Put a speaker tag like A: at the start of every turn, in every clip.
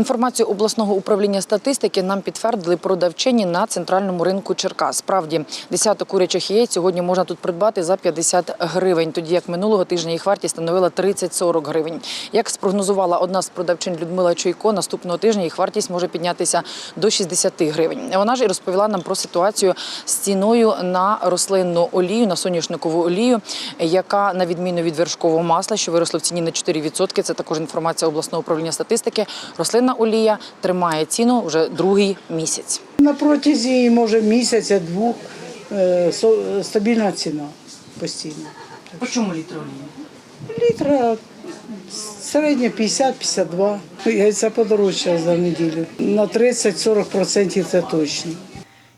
A: Інформацію обласного управління статистики нам підтвердили продавчині на центральному ринку Черкас. Справді, десяток курячих яєць сьогодні можна тут придбати за 50 гривень, тоді як минулого тижня їх вартість становила 30-40 гривень. Як спрогнозувала одна з продавчин Людмила Чуйко, наступного тижня їх вартість може піднятися до 60 гривень. Вона ж і розповіла нам про ситуацію з ціною на рослинну олію, на соняшникову олію, яка на відміну від вершкового масла, що виросло в ціні на 4%, це також інформація обласного управління статистики. Рослинна олія тримає ціну вже другий місяць.
B: На протязі, може, місяця, двох е, стабільна ціна постійно.
A: По чому літр олії?
B: Літра середня 50-52. Яйця подорожчала за неділю. На 30-40% це точно.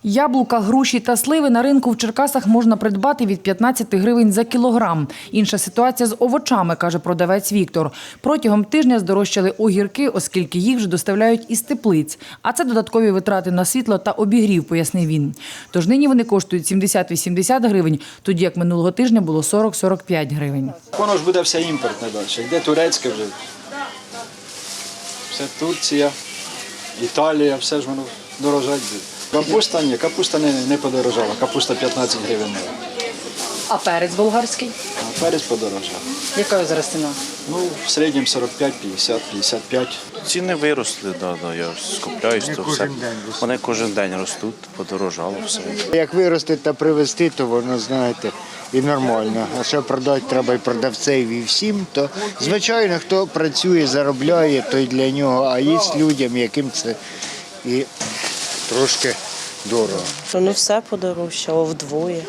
A: Яблука, груші та сливи на ринку в Черкасах можна придбати від 15 гривень за кілограм. Інша ситуація з овочами, каже продавець Віктор. Протягом тижня здорожчали огірки, оскільки їх вже доставляють із теплиць. А це додаткові витрати на світло та обігрів, пояснив він. Тож нині вони коштують 70-80 гривень, тоді як минулого тижня було 40-45 гривень.
C: Воно ж буде все імпортне далі. Йде турецьке вже. Все Турція, Італія, все ж воно дорожать буде. Капуста ні, капуста не, не подорожала. Капуста 15 гривень.
A: А перець болгарський?
C: А перець подорожав.
A: Яка зараз ціна?
C: Ну, в середньому 45, 50, 55.
D: Ціни виросли, да, да, я скупляюсь, то все. Вони кожен день ростуть, подорожало все.
E: Як вирости та привезти, то воно, знаєте, і нормально. А що продати треба і продавцеві, і всім, то звичайно, хто працює, заробляє, то й для нього, а є людям, яким це і трошки дорого.
F: Ну все подорожчало вдвоє.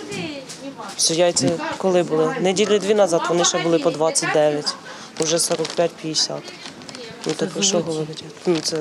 F: Що яйця коли були? Неділі дві назад вони ще були по 29, вже 45-50. Ну так ви що говорите? Ну це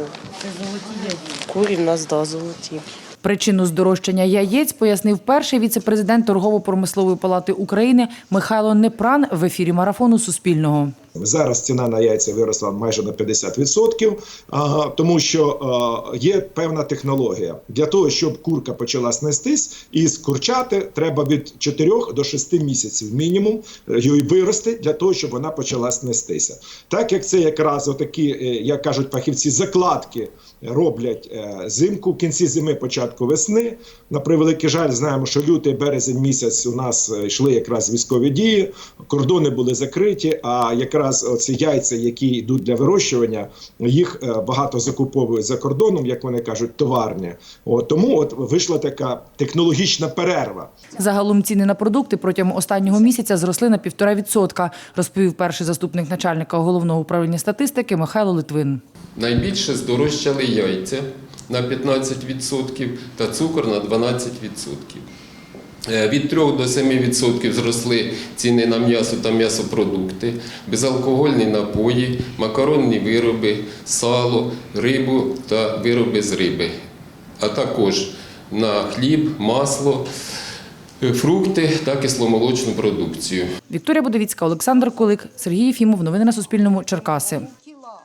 F: курі в нас да, золоті.
A: Причину здорожчання яєць пояснив перший віце-президент Торгово-промислової палати України Михайло Непран в ефірі марафону Суспільного.
G: Зараз ціна на яйця виросла майже на 50%, ага, тому що е, є певна технологія. Для того, щоб курка почала снестись і скурчати, треба від 4 до 6 місяців мінімум е, її вирости для того, щоб вона почала снестися. Так як це якраз отакі, е, як кажуть фахівці, закладки роблять е, зимку, в кінці зими, початку весни. На превеликий жаль, знаємо, що лютий березень місяць у нас е, йшли якраз військові дії, кордони були закриті. А якраз ці яйця, які йдуть для вирощування, їх е, багато закуповують за кордоном, як вони кажуть, товарні. От тому от вийшла така технологічна перерва.
A: Загалом ціни на продукти протягом останнього місяця зросли на півтора відсотка, розповів перший заступник начальника головного управління статистики Михайло Литвин.
H: Найбільше здорожчали яйця на 15% та цукор на 12%. Е, Від 3 до 7% зросли ціни на м'ясо та м'ясопродукти, безалкогольні напої, макаронні вироби, сало, рибу та вироби з риби, а також на хліб, масло, е, фрукти та кисломолочну продукцію.
A: Вікторія Будовіцька, Олександр Кулик, Сергій Єфімов. Новини на Суспільному. Черкаси.